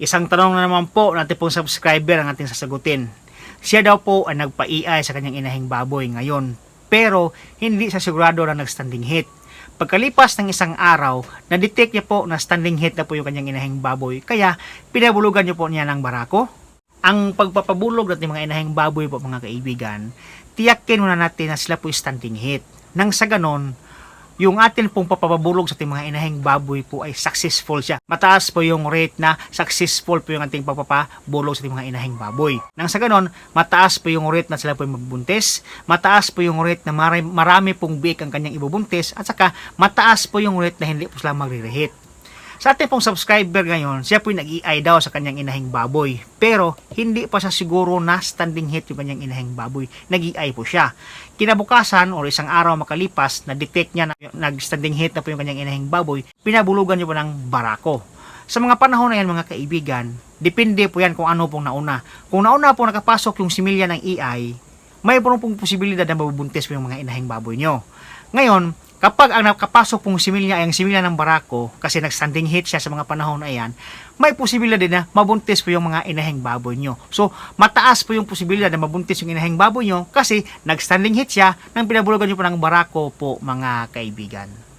Isang tanong na naman po natin pong subscriber ang ating sasagutin. Siya daw po ang nagpa-EI sa kanyang inahing baboy ngayon. Pero hindi siya sigurado na nag-standing hit. Pagkalipas ng isang araw, na-detect niya po na standing hit na po yung kanyang inahing baboy. Kaya pinabulugan niyo po niya ng barako. Ang pagpapabulog natin mga inahing baboy po mga kaibigan, tiyakin muna natin na sila po standing hit. Nang sa ganon, yung atin pong papabulog sa ating mga inahing baboy po ay successful siya. Mataas po yung rate na successful po yung ating pagpapabulog sa ating mga inahing baboy. Nang sa ganon, mataas po yung rate na sila po magbuntis, mataas po yung rate na marami, marami pong biik ang kanyang ibubuntis, at saka mataas po yung rate na hindi po sila magre-rehit. Sa ating pong subscriber ngayon, siya po yung nag-EI daw sa kanyang inahing baboy. Pero, hindi pa siya siguro na standing hit yung kanyang inahing baboy. Nag-EI po siya. Kinabukasan, or isang araw makalipas, na-detect niya na nag-standing hit na po yung kanyang inahing baboy, pinabulugan niya po ng barako. Sa mga panahon na yan, mga kaibigan, depende po yan kung ano pong nauna. Kung nauna po nakapasok yung similya ng EI, may pong pong posibilidad na mabubuntis po yung mga inahing baboy nyo. Ngayon, kapag ang nakapasok pong similya ay ang similya ng barako, kasi nag-standing hit siya sa mga panahon na yan, may posibilidad din na mabuntis po yung mga inahing baboy nyo. So, mataas po yung posibilidad na mabuntis yung inahing baboy nyo kasi nag-standing hit siya nang pinabulugan nyo po ng barako po mga kaibigan.